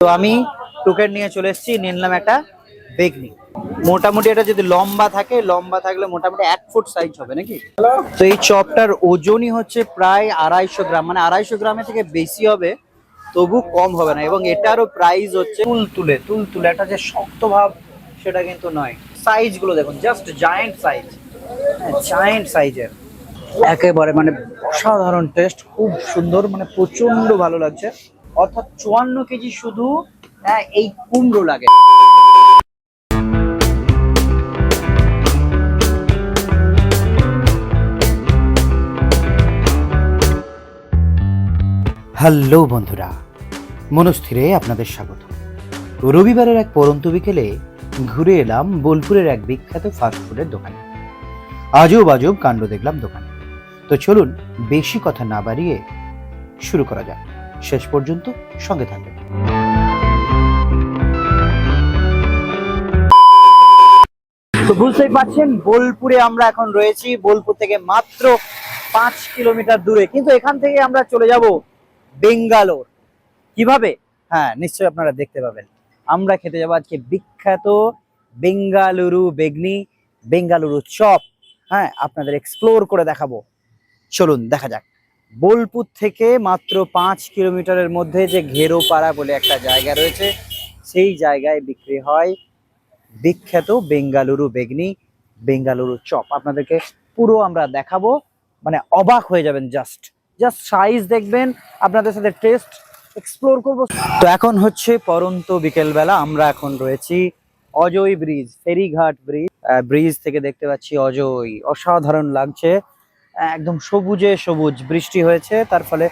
তো আমি টুকের নিয়ে চলে এসেছি নিলাম একটা বেগনি। মোটামুটি এটা যদি লম্বা থাকে, লম্বা থাকলে মোটামুটি এক ফুট সাইজ হবে, নাকি? তো এই চপটার ওজনই হচ্ছে প্রায় আড়াইশো গ্রাম মানে আড়াইশো গ্রামের থেকে বেশি হবে, তবু কম হবে না। এবং এটারও প্রাইস হচ্ছে তুল তুলে তুল তুলে একটা যে শক্ত ভাব, সেটা কিন্তু নয়। সাইজগুলো দেখুন জাস্ট জায়েন্ট সাইজ জায়েন্ট সাইজের একেবারে মানে অসাধারণ টেস্ট খুব সুন্দর মানে প্রচণ্ড ভালো লাগছে। অর্থাৎ চুয়ান্ন কেজি শুধু হ্যাঁ, এই কুমড়ো লাগে। হ্যালো বন্ধুরা মনস্থিরে আপনাদের স্বাগত। রবিবারের এক পরন্ত বিকেলে ঘুরে এলাম বোলপুরের এক বিখ্যাত ফাস্টফুডের দোকানে। আজব আজব কাণ্ড দেখলাম দোকানে। তো চলুন বেশি কথা না বাড়িয়ে শুরু করা যাক। শেষ পর্যন্ত সঙ্গে থাকবেন। তো বুঝতেই পারছেন, বোলপুরে আমরা এখন রয়েছি। বোলপুর থেকে মাত্র পাঁচ কিলোমিটার দূরে। কিন্তু এখান থেকে আমরা চলে যাব বেঙ্গালোর। কীভাবে? হ্যাঁ নিশ্চয়ই আপনারা দেখতে পাবেন। আমরা খেতে যাব আজকে বিখ্যাত বেঙ্গালুরু বেগনি, বেঙ্গালুরু চপ। হ্যাঁ আপনাদের এক্সপ্লোর করে দেখাবো। চলুন, দেখা যাক। বোলপুর থেকে মাত্র পাঁচ কিলোমিটারের মধ্যে যে ঘেরোপাড়া বলে একটা জায়গা রয়েছে, সেই জায়গায় বিক্রি হয় বিখ্যাত বেঙ্গালুরু বেগনি, বেঙ্গালুরু চপ। আপনাদেরকে পুরো আমরা দেখাবো। মানে অবাক হয়ে যাবেন জাস্ট জাস্ট সাইজ দেখবেন, আপনাদের সাথে টেস্ট এক্সপ্লোর করব। তো এখন হচ্ছে পরন্ত বিকেলবেলা, আমরা এখন রয়েছি অজয় ব্রিজ, ফেরিঘাট ব্রিজ। ব্রিজ থেকে দেখতে পাচ্ছি অজয়। অসাধারণ লাগছে। একদম সবুজে সবুজ, বৃষ্টি হয়েছে, তার ফলে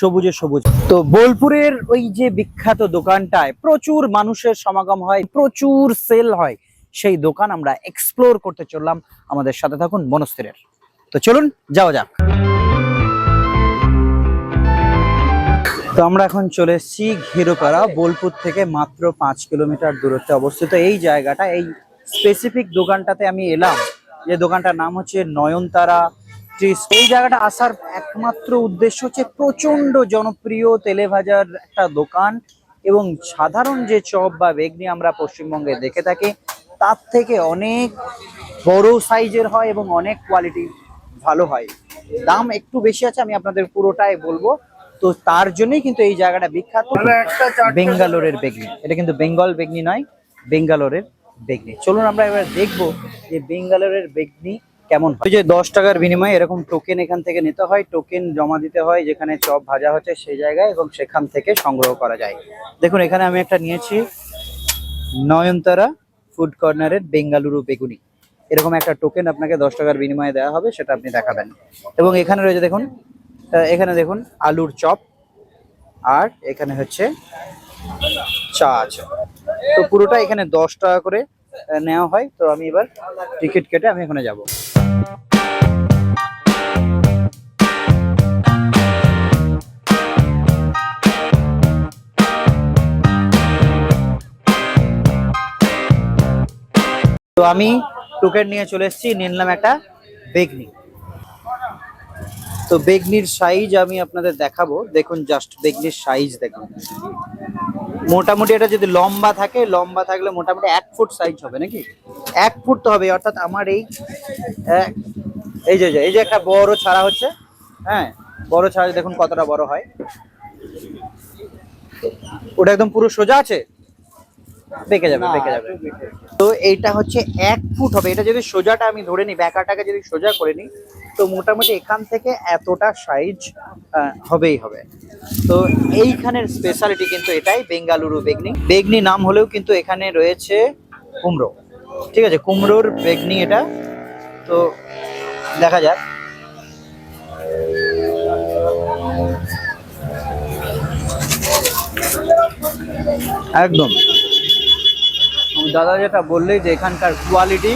সবুজে সবুজ। তো বোলপুরের ওই যে বিখ্যাত দোকানটায় প্রচুর মানুষের সমাগম হয়, প্রচুর সেল হয়। সেই দোকান আমরা এক্সপ্লোর করতে চললাম। আমাদের সাথে থাকুন মনস্থিরের তো চলুন, যাওয়া যাক। তো আমরা এখন চলে এসেছি ঘেরোপাড়া, বোলপুর থেকে মাত্র পাঁচ কিলোমিটার দূরত্বে অবস্থিত। এই জায়গাটা, এই স্পেসিফিক দোকানটাতে আমি এলাম। যে দোকানটার নাম হচ্ছে নয়নতারা এই জায়গাটা আসার একমাত্র উদ্দেশ্য হচ্ছে প্রচণ্ড জনপ্রিয় তেলে ভাজার একটা দোকান এবং সাধারণ যে চপ বা বেগনি আমরা পশ্চিমবঙ্গে দেখে থাকি তার থেকে অনেক বড় সাইজের হয় এবং অনেক কোয়ালিটি ভালো হয়। দাম একটু বেশি আছে আমি আপনাদের পুরোটাই বলব। তো তার জন্যই কিন্তু এই জায়গাটা বিখ্যাত। বেঙ্গালোরের বেগনি। এটা কিন্তু বেঙ্গল বেগনি নয় বেঙ্গালোরের বেগনি। চলুন আমরা এবার দেখব যে বেঙ্গালোরের বেগনি কেমন হয়? যে দশ টাকার বিনিময়ে এরকম টোকেন এখান থেকে নিতে হয় টোকেন জমা দিতে হয়, যেখানে চপ ভাজা হচ্ছে সেই জায়গায় এবং সেখান থেকে সংগ্রহ করা যায়। দেখুন, এখানে আমি একটা নিয়েছি নয়নতারা ফুড কর্নারের বেঙ্গালুরু বেগুনি। এরকম একটা টোকেন আপনাকে দশ টাকার বিনিময়ে দেওয়া হবে, সেটা আপনি দেখাবেন। এবং এখানে রয়েছে দেখুন এখানে দেখুন আলুর চপ, আর এখানে হচ্ছে চা আছে। তো পুরোটা এখানে দশ টাকা করে নেওয়া হয়। তো আমি এবার টিকিট কেটে আমি এখানে যাব। আমি টোকেন নিয়ে চলে এসেছি নিলাম একটা বেগনি। তো বেগনির সাইজ আমি আপনাদের দেখাবো। দেখুন জাস্ট বেগনির সাইজ দেখুন। মোটামুটি এটা যদি লম্বা থাকে লম্বা থাকলে মোটামুটি এক ফুট সাইজ হবে নাকি? এক ফুট তো হবে অর্থাৎ আমার এই এক- এই যে এই যে, এই যে একটা বড় ছাড়া হচ্ছে হ্যাঁ বড় ছাড়া দেখুন কতটা বড় হয়। ওটা একদম পুরো সোজা আছে? বেঁকে যাবে বেঁকে যাবে। তো এইটা হচ্ছে এক ফুট হবে। এটা যদি সোজাটা আমি ধরে নিই ব্যাকাটাকে যদি সোজা করে নিই তো মোটামুটি এখান থেকে এতটা সাইজ হবেই হবে। তো এইখানের স্পেশালিটি কিন্তু এটাই বেঙ্গালুরু বেগনি। বেগনি নাম হলেও কিন্তু এখানে রয়েছে কুমড়ো। ঠিক আছে কুমড়োর বেগনি এটা। তো দেখা যাক। একদম। দাদা যেটা বললেই যে এখানকার কোয়ালিটি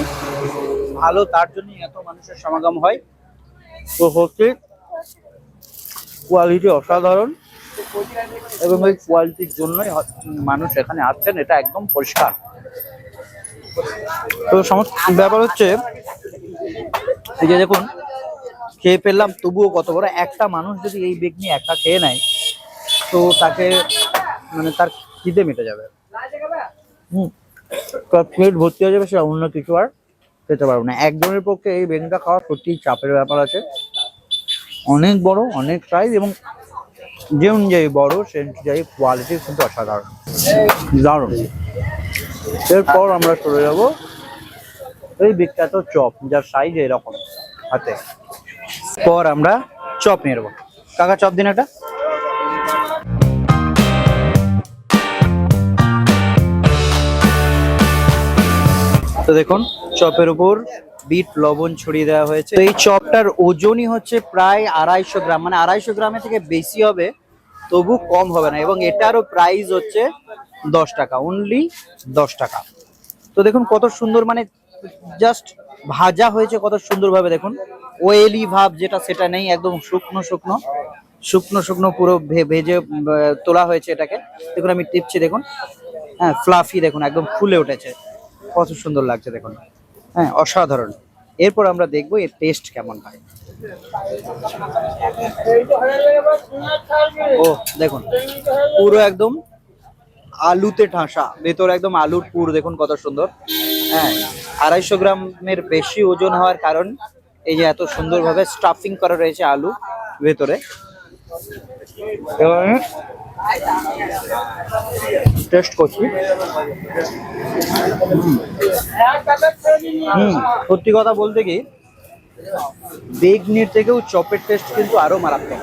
ভালো, তার জন্যই এত মানুষের সমাগম হয়। তো হচ্ছে কোয়ালিটি অসাধারণ এবং ওই কোয়ালিটির জন্যই মানুষ এখানে আসছেন, এটা একদম পরিষ্কার। তো সমস্ত ব্যাপার হচ্ছে, এই যে দেখুন, খেয়ে ফেললাম, তবুও কত বড়। একটা মানুষ যদি এই বেগ নিয়ে একা খেয়ে নেয়, তো তাকে মানে তার খিদে মেটে যাবে। হুম। প্লেট ভর্তি হয়ে যাবে, সেটা অন্য কিছু আর খেতে পারব না। একজনের পক্ষে এই বেগুনটা খাওয়া সত্যি চাপের ব্যাপার আছে। অনেক বড়, অনেক সাইজ এবং যে অনুযায়ী বড়, সে অনুযায়ী কোয়ালিটি কিন্তু অসাধারণ। দারুণ। এরপর আমরা চলে যাব এই বিখ্যাত চপ, যার সাইজ এরকম হাতে। পর আমরা চপ নিয়ে নেব। কাকা, চপ দিন একটা তো দেখুন, চপের উপর বিট, লবণ ছড়িয়ে দেওয়া হয়েছে। এই চপটার ওজনই হচ্ছে প্রায় আড়াইশো গ্রাম মানে আড়াইশো গ্রামের থেকে বেশি হবে, তবু কম হবে না, এবং এটারও প্রাইস হচ্ছে দশ টাকা অনলি দশ টাকা। তো দেখুন, কত সুন্দর মানে জাস্ট ভাজা হয়েছে কত সুন্দরভাবে, দেখুন। ওয়েলি ভাব যেটা, সেটা নেই, একদম শুকনো শুকনো। শুকনো শুকনো পুরো ভেজে তোলা হয়েছে এটাকে। দেখুন, আমি টিপছি, দেখুন। হ্যাঁ ফ্লাফি দেখুন, একদম ফুলে উঠেছে। কত সুন্দর লাগছে দেখুন। হ্যাঁ অসাধারণ। এরপর আমরা দেখব এর টেস্ট কেমন হয়। ও, দেখুন, পুরো একদম আলুতে ঠাসা। ভেতর একদম আলুর পুর, দেখুন কত সুন্দর। হ্যাঁ আড়াইশো গ্রামের বেশি ওজন হওয়ার কারণ এই যে এত সুন্দরভাবে স্টাফিং করা রয়েছে আলু ভেতরে। টেস্ট করছি। হুম সত্যি কথা বলতে কি বেগনির থেকেও চপের টেস্ট কিন্তু আরও মারাত্মক।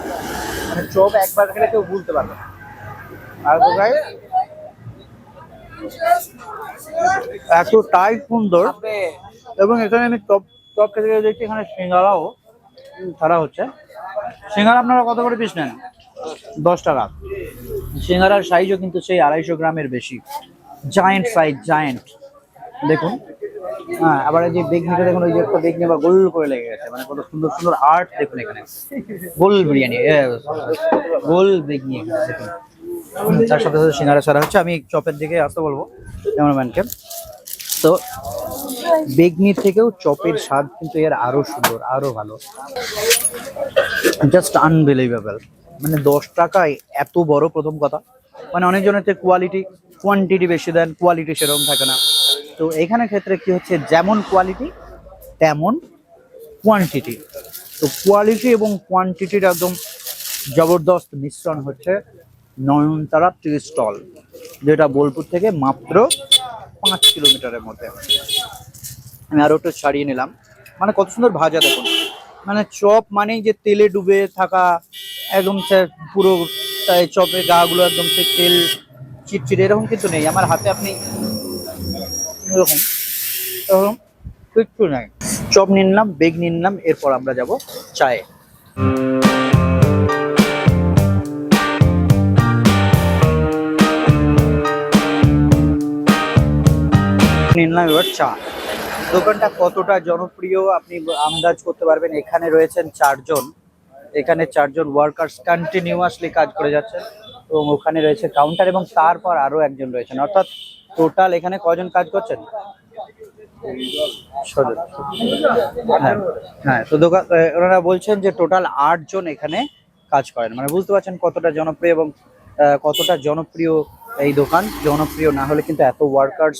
মানে চপ একবার খেলে কেউ ভুলতে পারবে না। আর কোথায় এতটাই সুন্দর এবং এখানে আমি টপ টপ খেতে খেতে দেখছি, এখানে সিঙ্গারাও ছাড়া হচ্ছে। সিঙ্গারা আপনারা কত করে পিস নেন? দশ টাকা সিঙ্গারার সাইজও কিন্তু সেই আড়াইশো গ্রামের বেশি। জায়েন্ট সাইজ জায়েন্ট দেখুন। হ্যাঁ আবার এই যে বেগনিটা দেখুন, ওই যে একটা বেগনি আবার গোল করে লেগে গেছে। মানে কত সুন্দর সুন্দর আর্ট দেখুন এখানে। গোল বিরিয়ানি গোল বেগনি দেখুন। তার সাথে সাথে সিঙ্গারা ছাড়া হচ্ছে। আমি চপের দিকে আসতে বলব, ক্যামেরাম্যানকে। তো বেগনির থেকেও চপের স্বাদ কিন্তু এর আরও সুন্দর, আরও ভালো। জাস্ট আনবিলিভেবল মানে দশ টাকায় এত বড় প্রথম কথা। মানে অনেকজনের কোয়ালিটি কোয়ান্টিটি বেশি দেন কোয়ালিটি সেরকম থাকে না। তো এখানে ক্ষেত্রে কি হচ্ছে, যেমন কোয়ালিটি তেমন কোয়ান্টিটি তো কোয়ালিটি এবং কোয়ান্টিটির একদম জবরদস্ত মিশ্রণ হচ্ছে নয়নতারা টি স্টল যেটা বোলপুর থেকে মাত্র পাঁচ কিলোমিটারের মধ্যে। আমি আরও একটু ছাড়িয়ে নিলাম। মানে কত সুন্দর ভাজা দেখুন। মানে চপ মানেই যে তেলে ডুবে থাকা একদম সে- পুরো তাই চপের গাগুলো একদম সে তেল চিটচিট, এরকম কিন্তু নেই। আমার হাতে আপনি এরকম এরকম কিচ্ছু নাই চপ নিলাম বেগ নিলাম এরপর আমরা যাব চায়ে। নিলাম এবার চা। দোকানটা কতটা জনপ্রিয় আপনি আন্দাজ করতে পারবেন? এখানে রয়েছেন চারজন। এখানে চারজন ওয়ার্কার্স কন্টিনিউয়াসলি কাজ করে যাচ্ছে এবং ওখানে রয়েছে কাউন্টার এবং তারপর আরও একজন রয়েছেন। অর্থাৎ টোটাল এখানে কজন কাজ করছেন? হ্যাঁ হ্যাঁ তো দোকান ওনারা বলছেন যে টোটাল আট জন এখানে কাজ করেন। মানে বুঝতে পারছেন কতটা জনপ্রিয় এবং কতটা জনপ্রিয় এই দোকান, জনপ্রিয় না হলে কিন্তু এত ওয়ার্কার্স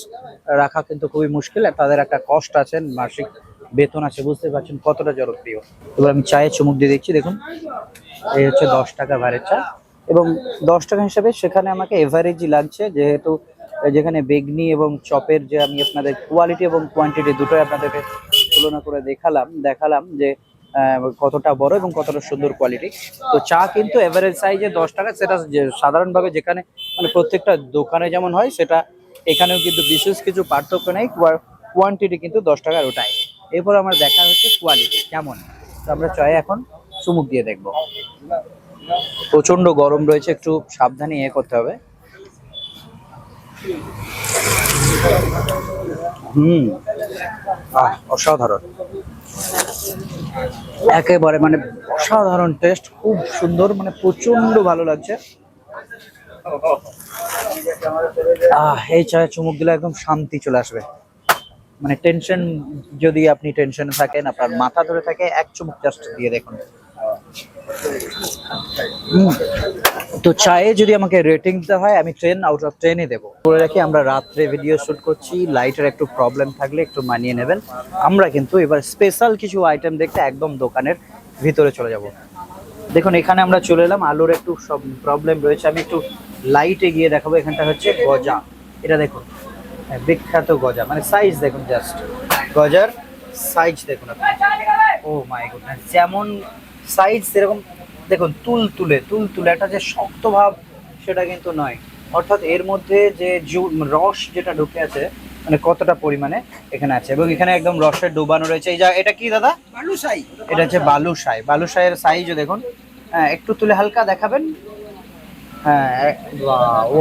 রাখা কিন্তু খুবই মুশকিল তাদের একটা কষ্ট আছেন মাসিক বেতন আছে বুঝতে পারছেন কতটা জনপ্রিয়। এবার আমি চায়ের চুমুক দিয়ে দেখছি দেখুন। এই হচ্ছে দশ টাকা ভারের চা এবং দশ টাকা হিসাবে সেখানে আমাকে এভারেজই লাগছে, যেহেতু যেখানে বেগনি এবং চপের যে আমি আপনাদের কোয়ালিটি এবং কোয়ান্টিটি দুটোই আপনাদেরকে তুলনা করে দেখালাম দেখালাম যে কতটা বড় এবং কতটা সুন্দর কোয়ালিটি তো চা কিন্তু এভারেজ সাইজে দশ টাকা, সেটা সাধারণভাবে যেখানে মানে প্রত্যেকটা দোকানে যেমন হয়, সেটা এখানেও কিন্তু বিশেষ কিছু পার্থক্য নেই কোয়ান্টিটি কিন্তু দশ টাকার ওটাই। এরপর আমার দেখা হচ্ছে কোয়ালিটি কেমন? তো আমরা চায়ে এখন চুমুক দিয়ে দেখব। প্রচণ্ড গরম রয়েছে, একটু সাবধানে ইয়ে করতে হবে। হুম অসাধারণ। একেবারে মানে অসাধারণ টেস্ট, খুব সুন্দর মানে প্রচণ্ড ভালো লাগছে এই চায়ের চুমুক দিলে একদম শান্তি চলে আসবে মানে টেনশন, যদি আপনি টেনশনে থাকেন, আপনার মাথা ধরে থাকে, এক চুমুক জাস্ট দিয়ে দেখুন। তো চায়ে যদি আমাকে রেটিং দিতে হয় আমি ট্রেন আউট অফ টেনই দেবো। বলে রাখি আমরা রাত্রে ভিডিও শুট করছি লাইটের একটু প্রবলেম থাকলে একটু মানিয়ে নেবেন। আমরা কিন্তু এবার স্পেশাল কিছু আইটেম দেখতে একদম দোকানের ভিতরে চলে যাব। দেখুন এখানে আমরা চলে এলাম আলুর একটু সব প্রবলেম রয়েছে। আমি একটু লাইটে গিয়ে দেখাবো এখানটা হচ্ছে গজা। এটা দেখুন হ্যাঁ, বিখ্যাত গজা। মানে সাইজ দেখুন জাস্ট গজার সাইজ দেখুন আপনি। ও মাই গুডনেস যেমন সাইজ সেরকম দেখুন তুল তুলে তুল তুলে একটা যে শক্ত ভাব সেটা কিন্তু নয়। অর্থাৎ এর মধ্যে যে রস যেটা ঢুকে আছে মানে কতটা পরিমাণে এখানে আছে। এবং এখানে একদম রসের ডুবানো রয়েছে। এই যা এটা কি দাদা? বালুশাই। এটা হচ্ছে বালুশাই। বালুশাইয়ের সাইজও দেখুন। হ্যাঁ একটু তুলে হালকা দেখাবেন? হ্যাঁ ও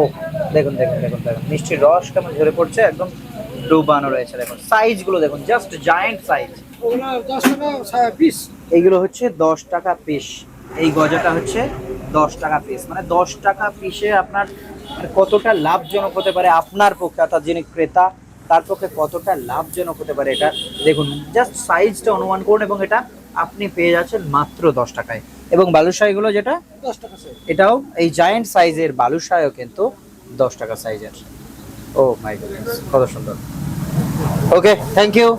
দেখুন দেখুন দেখুন দেখুন। রস কেমন ঝরে পড়ছে একদম ডুবানো রয়েছে দেখুন। সাইজগুলো দেখুন জাস্ট জায়েন্ট সাইজ এইগুলো হচ্ছে দশ টাকা পিস এই গজাটা হচ্ছে দশ টাকা পিস মানে দশ টাকা পিসে আপনার কতটা লাভজনক হতে পারে আপনার পক্ষে অর্থাৎ যিনি ক্রেতা তার পক্ষে কতটা লাভজনক হতে পারে এটা দেখুন। জাস্ট সাইজটা অনুমান করুন এবং এটা আপনি পেয়ে যাচ্ছেন মাত্র দশ টাকায়। এবং বালুশাইগুলো যেটা? দশ টাকা এটাও এই জায়েন্ট সাইজের বালুশাইও কিন্তু দশ টাকা সাইজের ও মাই কত সুন্দর। ওকে থ্যাংক ইউ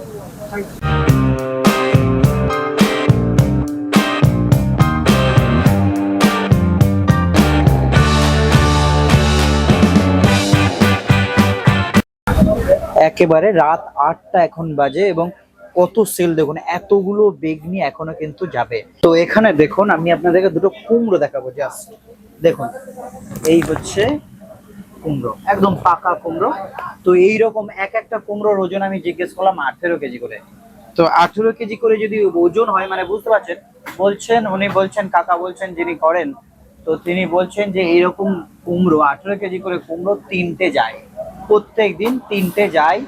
একেবারে রাত আটটা এখন বাজে এবং কত সেল দেখুন, এতগুলো বেগনি এখনও কিন্তু যাবে। তো এখানে দেখুন, আমি আপনাদেরকে দুটো কুমড়ো দেখাবো জাস্ট দেখুন, এই হচ্ছে কুমড়ো, একদম পাকা কুমড়ো। তো এই রকম এক একটা কুমড়োর ওজন আমি জিজ্ঞেস করলাম আঠেরো কেজি করে। তো আঠেরো কেজি করে যদি ওজন হয় মানে বুঝতে পারছেন, বলছেন, উনি বলছেন, কাকা বলছেন যিনি করেন, তো তিনি বলছেন যে এইরকম কুমড়ো, আঠেরো কেজি করে কুমড়ো তিনটে যায়। প্রত্যেক দিন তিনটে যাই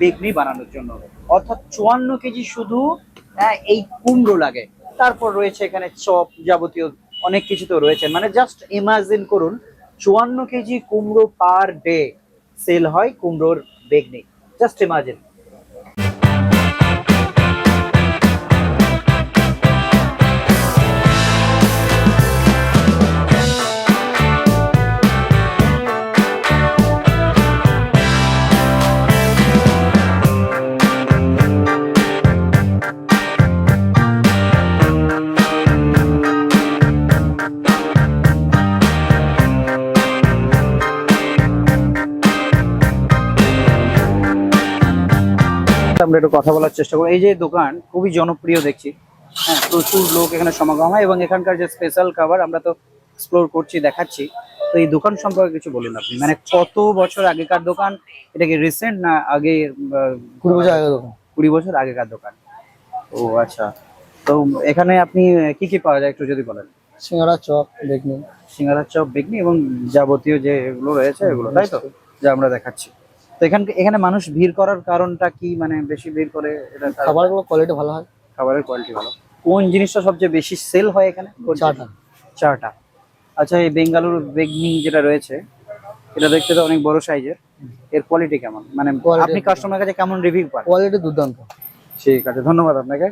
বেগনি বানানোর জন্য। অর্থাৎ চুয়ান্ন কেজি শুধু আহ, এই কুমড়ো লাগে। তারপর রয়েছে এখানে চপ যাবতীয় অনেক কিছু তো রয়েছে। মানে জাস্ট ইমাজিন করুন চুয়ান্ন কেজি কুমড়ো পার ডে সেল হয় কুমড়োর বেগনি জাস্ট ইমাজিন আমরা একটু কথা বলার চেষ্টা করি এই যে দোকান খুবই জনপ্রিয় দেখছি। হ্যাঁ প্রচুর লোক এখানে সমাগম হয় এবং এখানকার যে স্পেশাল খাবার আমরা তো এক্সপ্লোর করছি দেখাচ্ছি। তো এই দোকান সম্পর্কে কিছু বলুন আপনি। মানে কত বছর আগেকার দোকান? এটা কি রিসেন্ট না আগে কুড়ি বছর আগে দোকান। কুড়ি বছর আগেকার দোকান? ও আচ্ছা। তো এখানে আপনি কি কি পাওয়া যায় একটু যদি বলেন? সিঙ্গারা চপ দেখনি সিঙ্গারা চপ বেগনি এবং যাবতীয় যে এগুলো রয়েছে এগুলো তাই তো? যা আমরা দেখাচ্ছি। তো এখানে এখানে মানুষ ভিড় করার কারণটা কি? মানে বেশি ভিড় করে এটা খাবারগুলো কোয়ালিটি ভালো হয়? খাবারের কোয়ালিটি ভালো। কোন জিনিসটা সবচেয়ে বেশি সেল হয় এখানে? চাটা। চাটা। আচ্ছা এই বেঙ্গালুরু বেগনি যেটা রয়েছে এটা দেখতে তো অনেক বড় সাইজের এর কোয়ালিটি কেমন? মানে আপনি কাস্টমারের কাছে কেমন রিভিউ পান? কোয়ালিটি দুর্দান্ত। ঠিক আছে ধন্যবাদ আপনাকে।